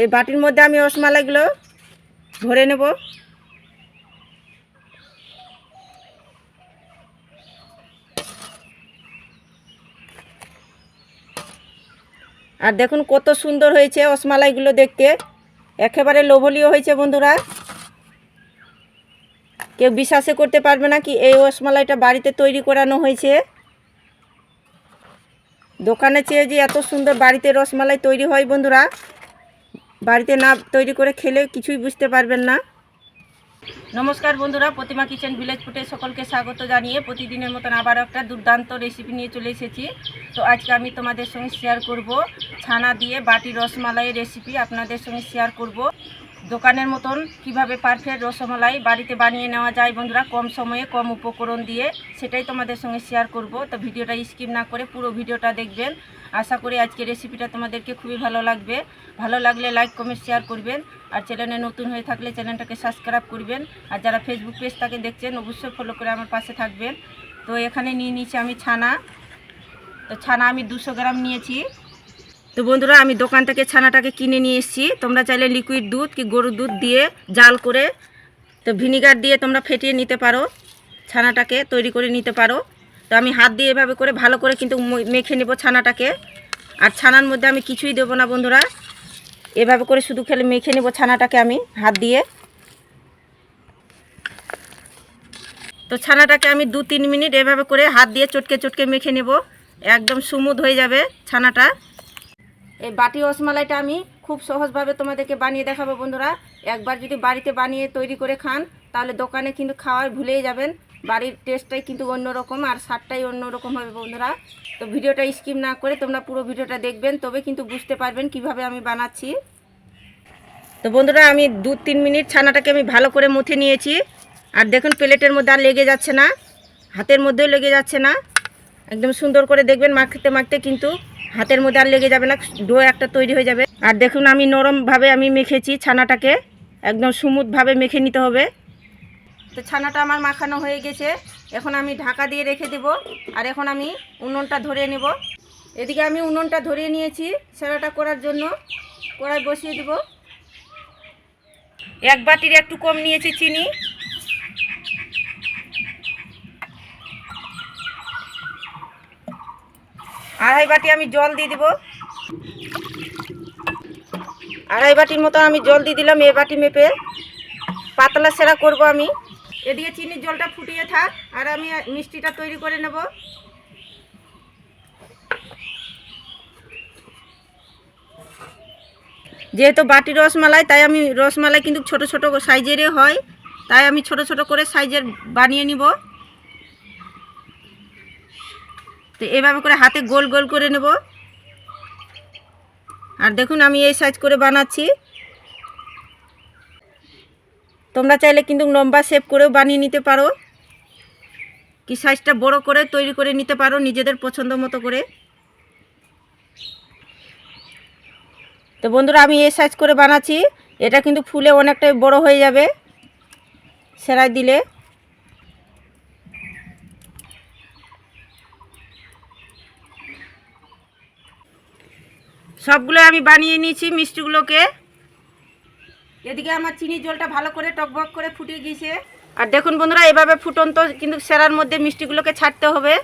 এই বাটির মধ্যে আমি রসমালাইগুলো ভরে নেব। আর দেখুন কত সুন্দর হয়েছে রসমালাইগুলো দেখতে। একেবারে লোভনীয় হয়েছে বন্ধুরা। কেউ বিশ্বাসে করতে পারবে না কি এই রসমালাইটা বাড়িতে তৈরি করানো হয়েছে। দোকানে চেয়ে যে এত সুন্দর বাড়িতে রসমালাই তৈরি হয় বন্ধুরা। বাড়িতে না তৈরি করে খেলে কিছুই বুঝতে পারবেন না। নমস্কার বন্ধুরা, প্রতিমা কিচেন ভিলেজ ফুটে সকলকে স্বাগত জানিয়ে প্রতিদিনের মতন আবার একটা দুর্দান্ত রেসিপি নিয়ে চলে এসেছি। তো আজকে আমি তোমাদের সঙ্গে শেয়ার করব ছানা দিয়ে বাটি রসমালাইয়ের রেসিপি আপনাদের সঙ্গে শেয়ার করব। দোকানের মতন কীভাবে পারফেক্ট রসমালাই বাড়িতে বানিয়ে নেওয়া যায় বন্ধুরা, কম সময়ে কম উপকরণ দিয়ে সেটাই তোমাদের সঙ্গে শেয়ার করব। তো ভিডিওটা স্কিপ না করে পুরো ভিডিওটা দেখবেন। আশা করি আজকে রেসিপিটা তোমাদেরকে খুবই ভালো লাগবে। ভালো লাগলে লাইক কমেন্ট শেয়ার করবেন। আর চ্যানেলে নতুন হয়ে থাকলে চ্যানেলটাকে সাবস্ক্রাইব করবেন। আর যারা ফেসবুক পেজটাকে দেখছেন, অবশ্যই ফলো করে আমার পাশে থাকবেন। তো এখানে নিয়ে নিয়েছি আমি ছানা। তো ছানা আমি দুশো গ্রাম নিয়েছি। তো বন্ধুরা, আমি দোকান থেকে ছানাটাকে কিনে নিয়ে এসেছি। তোমরা চাইলে লিকুইড দুধ কি গরুর দুধ দিয়ে জাল করে, তো ভিনিগার দিয়ে তোমরা ফেটিয়ে নিতে পারো, ছানাটাকে তৈরি করে নিতে পারো। তো আমি হাত দিয়ে এভাবে করে ভালো করে কিন্তু মেখে নেব ছানাটাকে। আর ছানার মধ্যে আমি কিছুই দেবো না বন্ধুরা। এভাবে করে শুধু খেলে মেখে নেব ছানাটাকে আমি হাত দিয়ে। তো ছানাটাকে আমি দু তিন মিনিট এভাবে করে হাত দিয়ে চটকে চটকে মেখে নেব। একদম সুমুদ হয়ে যাবে ছানাটা। এই বাটি রসমালাইটা আমি খুব সহজভাবে তোমাদেরকে বানিয়ে দেখাবো বন্ধুরা। একবার যদি বাড়িতে বানিয়ে তৈরি করে খান, তাহলে দোকানে কিন্তু খাওয়ায় ভুলেই যাবেন। বাড়ির টেস্টটাই কিন্তু অন্যরকম আর স্বাদটাই অন্যরকম হবে বন্ধুরা। তো ভিডিওটা স্কিপ না করে তোমরা পুরো ভিডিওটা দেখবেন, তবে কিন্তু বুঝতে পারবেন কীভাবে আমি বানাচ্ছি। তো বন্ধুরা, আমি দু তিন মিনিট ছানাটাকে আমি ভালো করে মুথে নিয়েছি। আর দেখুন, প্লেটের মধ্যে আর লেগে যাচ্ছে না। হাতের মধ্যেও লেগে যাচ্ছে না। একদম সুন্দর করে দেখবেন মাখতে মাখতে কিন্তু হাতের মধ্যে আর লেগে যাবে না, ডো একটা তৈরি হয়ে যাবে। আর দেখুন, আমি নরমভাবে আমি মেখেছি ছানাটাকে, একদম সুমুদভাবে মেখে নিতে হবে। তো ছানাটা আমার মাখানো হয়ে গেছে। এখন আমি ঢাকা দিয়ে রেখে দেব, আর এখন আমি উনুনটা ধরিয়ে নেব। এদিকে আমি উনুনটা ধরিয়ে নিয়েছি সেরাটা করার জন্য। কড়াই বসিয়ে দেব। এক বাটির একটু কম নিয়েছি চিনি। আড়াই বাটি আমি জল দিয়ে দিব। আড়াই বাটির মতো আমি জল দিয়ে দিলাম, এ বাটি মেপে। পাতলা সেরা করব আমি। এদিকে চিনির জলটা ফুটিয়ে থাক, আর আমি মিষ্টিটা তৈরি করে নেব। যেহেতু বাটি রসমালাই, তাই আমি রসমালাই কিন্তু ছোট ছোট সাইজেরই হয়। তাই আমি ছোট ছোট করে সাইজের বানিয়ে নিব। তো এভাবে করে হাতে গোল গোল করে নেব। আর দেখুন, আমি এই সাইজ করে বানাচ্ছি। তোমরা চাইলে কিন্তু লম্বা শেপ করেও বানিয়ে নিতে পারো। কি সাইজটা বড় করে তৈরি করে নিতে পারো নিজেদের পছন্দ মতো করে। তো বন্ধুরা, আমি এই সাইজ করে বানাচ্ছি। এটা কিন্তু ফুলে অনেকটাই বড় হয়ে যাবে সেলাই দিলে। সবগুলো আমি বানিয়ে নিয়েছি মিষ্টিগুলোকে। এদিকে আমার চিনির জলটা ভালো করে টকবক করে ফুটিয়ে গিয়েছে। আর দেখুন বন্ধুরা, এভাবে ফুটন্ত কিন্তু সেরার মধ্যে মিষ্টিগুলোকে ছাড়তে হবে।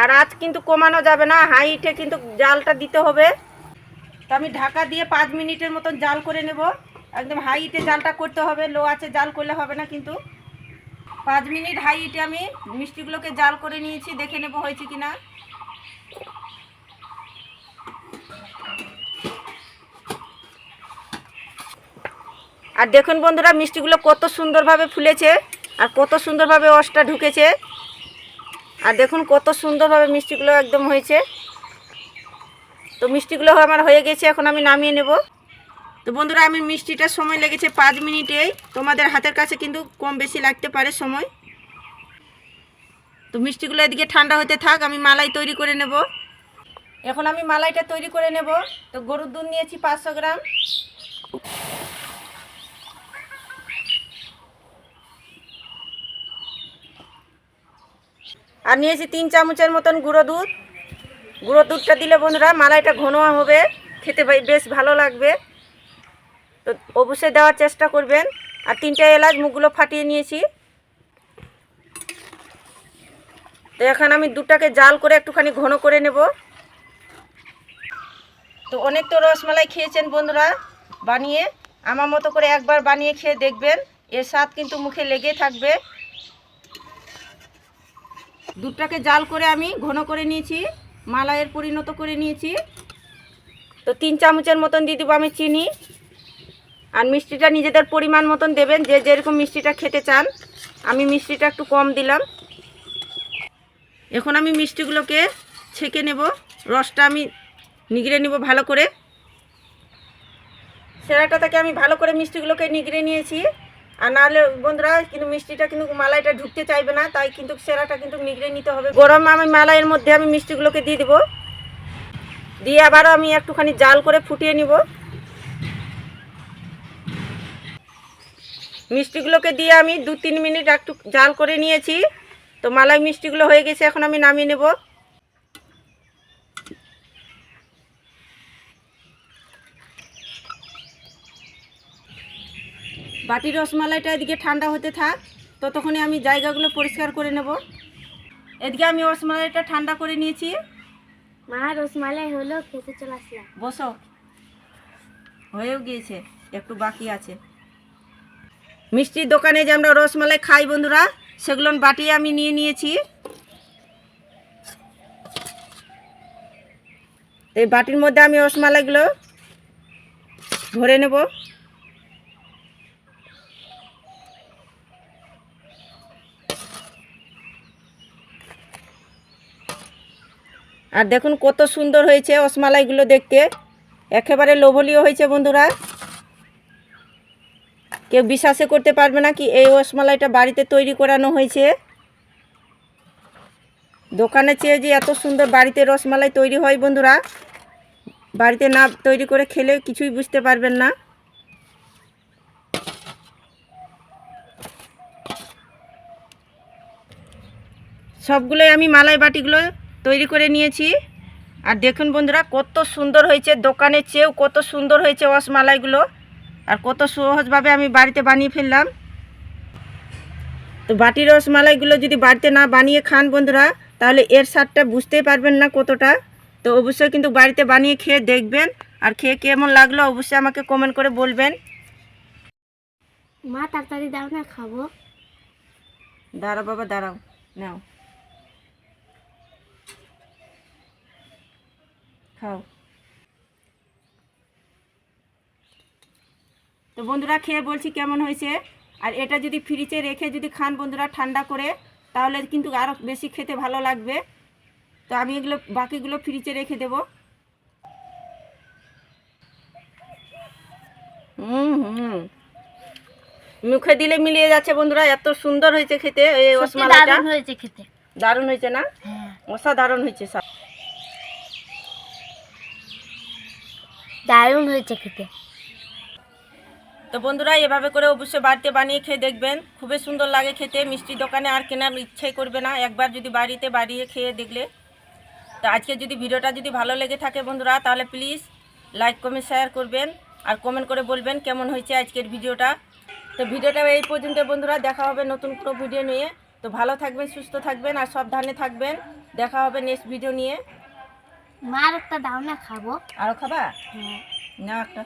আর আজ কিন্তু কমানো যাবে না, হাইটে কিন্তু জালটা দিতে হবে। তো আমি ঢাকা দিয়ে পাঁচ মিনিটের মতন জাল করে নেব। একদম হাই জালটা করতে হবে, লো আছে জাল করলে হবে না কিন্তু। পাঁচ মিনিট হাই আমি মিষ্টিগুলোকে জাল করে নিয়েছি, দেখে নেব হয়েছে কি না। আর দেখুন বন্ধুরা, মিষ্টিগুলো কত সুন্দরভাবে ফুলেছে আর কত সুন্দরভাবে রসটা ঢুকেছে। আর দেখুন কত সুন্দরভাবে মিষ্টিগুলো একদম হয়েছে। তো মিষ্টিগুলো আমার হয়ে গেছে, এখন আমি নামিয়ে নেব। তো বন্ধুরা, আমি মিষ্টিটার সময় লেগেছে পাঁচ মিনিটেই তোমাদের হাতের কাছে কিন্তু কম বেশি লাগতে পারে সময়। তো মিষ্টিগুলো এদিকে ঠান্ডা হতে থাক, আমি মালাই তৈরি করে নেব। এখন আমি মালাইটা তৈরি করে নেব। তো গরুর দুধ নিয়েছি পাঁচশো গ্রাম। আর নিয়েছি তিন চামচের মতন গুঁড়ো দুধ। গুঁড়ো দুধটা দিলে বন্ধুরা, মালাইটা ঘন হবে। খেতে বেশ ভালো লাগবে। তো অবশ্যই দেওয়ার চেষ্টা করবেন। আর তিনটে এলাচ মুখগুলো ফাটিয়ে নিয়েছি। তো এখন আমি দুধটাকে জাল করে একটুখানি ঘন করে নেব। তো অনেক তো রসমালাই খেয়েছেন বন্ধুরা, বানিয়ে। আমার মতো করে একবার বানিয়ে খেয়ে দেখবেন। এর স্বাদ কিন্তু মুখে লেগে থাকবে। দুধটাকে জাল করে আমি ঘন করে নিয়েছি। মালাইয়ের পরিণত করে নিয়েছি। তো তিন চামচের মতন দিয়ে দেবো আমি চিনি। আর মিষ্টিটা নিজেদের পরিমাণ মতন দেবেন, যে যেরকম মিষ্টিটা খেতে চান। আমি মিষ্টিটা একটু কম দিলাম। এখন আমি মিষ্টিগুলোকে ছেঁকে নেব। রসটা আমি নিগড়ে নেব ভালো করে। সেরাটা থেকে আমি ভালো করে মিষ্টিগুলোকে নিগড়ে নিয়েছি। আর নাহলে বন্ধুরা কিন্তু মিষ্টিটা কিন্তু মালাইটা ঢুকতে চাইবে না, তাই কিন্তু সেরাটা কিন্তু নিগড়ে নিতে হবে। গরম আমি মালাইয়ের মধ্যে আমি মিষ্টিগুলোকে দিয়ে দেবো। দিয়ে আবারও আমি একটুখানি জাল করে ফুটিয়ে নিব। মিষ্টিগুলোকে দিয়ে আমি দু তিন মিনিট একটু জাল করে নিয়েছি। তো মালাই মিষ্টিগুলো হয়ে গেছে, এখন আমি নামিয়ে নেব। বাটি রসমালাইটা এদিকে ঠান্ডা হতে থাক ততক্ষণে আমি জায়গাগুলো পরিষ্কার করে নেব। এদিকে আমি রসমালাইটা ঠান্ডা করে নিয়েছি। মা রসমালাই হলো খেতে চলে আসলাম। বসো। হয়েও গিয়েছে একটু বাকি আছে। মিষ্টির দোকানে যে আমরা রসমালাই খাই বন্ধুরা সেগুলো বাটি আমি নিয়ে নিয়েছি। এই বাটির মধ্যে আমি রসমালাইগুলো ভরে নেব। আর দেখুন কত সুন্দর হয়েছে রসমালাইগুলো দেখতে। একেবারে লোভনীয় হয়েছে বন্ধুরা। কেউ বিশ্বাসে করতে পারবে না কি এই রসমালাইটা বাড়িতে তৈরি করানো হয়েছে। দোকানে চেয়ে যে এত সুন্দর বাড়িতে রসমালাই তৈরি হয় বন্ধুরা। বাড়িতে না তৈরি করে খেলে কিছুই বুঝতে পারবেন না। সবগুলোই আমি মালাই বাটিগুলো তৈরি করে নিয়েছি। আর দেখুন বন্ধুরা কত সুন্দর হয়েছে দোকানের চেয়েও কত সুন্দর হয়েছে রসমালাইগুলো। আর কত সহজভাবে আমি বাড়িতে বানিয়ে ফেললাম। তো বাটির রসমালাইগুলো যদি বাড়িতে না বানিয়ে খান বন্ধুরা তাহলে এর স্বাদটা বুঝতেই পারবেন না কতটা। তো অবশ্যই কিন্তু বাড়িতে বানিয়ে খেয়ে দেখবেন। আর খেয়ে কেমন লাগল অবশ্যই আমাকে কমেন্ট করে বলবেন। মা তাড়াতাড়ি দাও না খাব। দাঁড়াও বাবা দাঁড়াও। নাও। খাও। তো বন্ধুরা খেয়ে বলছি কেমন হয়েছে? আর এটা যদি ফ্রিজে রেখে যদি খান বন্ধুরা ঠান্ডা করে তাহলে কিন্তু আরও বেশি খেতে ভালো লাগবে। তো আমি এগুলো বাকিগুলো ফ্রিজে রেখে দেব। হুম হুম। মুখে দিলে মিলিয়ে যাচ্ছে বন্ধুরা এত সুন্দর হয়েছে খেতে এই রসমালাইটা। দারুণ হয়েছে খেতে। দারুণ হয়েছে না? হ্যাঁ। অসাধারণ হয়েছে দারুণ হয়েছে খেতে। তো বন্ধুরা, এভাবে করে অবশ্যই বাড়িতে বানিয়ে খেয়ে দেখবেন। খুবই সুন্দর লাগে খেতে। মিষ্টি দোকানে আর কেনার ইচ্ছাই করবে না। একবার যদি বাড়িতে বাড়িয়ে খেয়ে দেখলে। তো আজকে যদি ভিডিওটা যদি ভালো লেগে থাকে বন্ধুরা, তাহলে প্লিজ লাইক, কমেন্ট, শেয়ার করবেন। আর কমেন্ট করে বলবেন কেমন হয়েছে আজকের ভিডিওটা। তো ভিডিওটা এই পর্যন্ত বন্ধুরা, দেখা হবে নতুন কোনো ভিডিও নিয়ে। তো ভালো থাকবেন, সুস্থ থাকবেন, আর সাবধানে থাকবেন। দেখা হবে নেক্সট ভিডিও নিয়ে। মার একটা দাও না খাব। আরও খাবা? হ্যাঁ। না একটা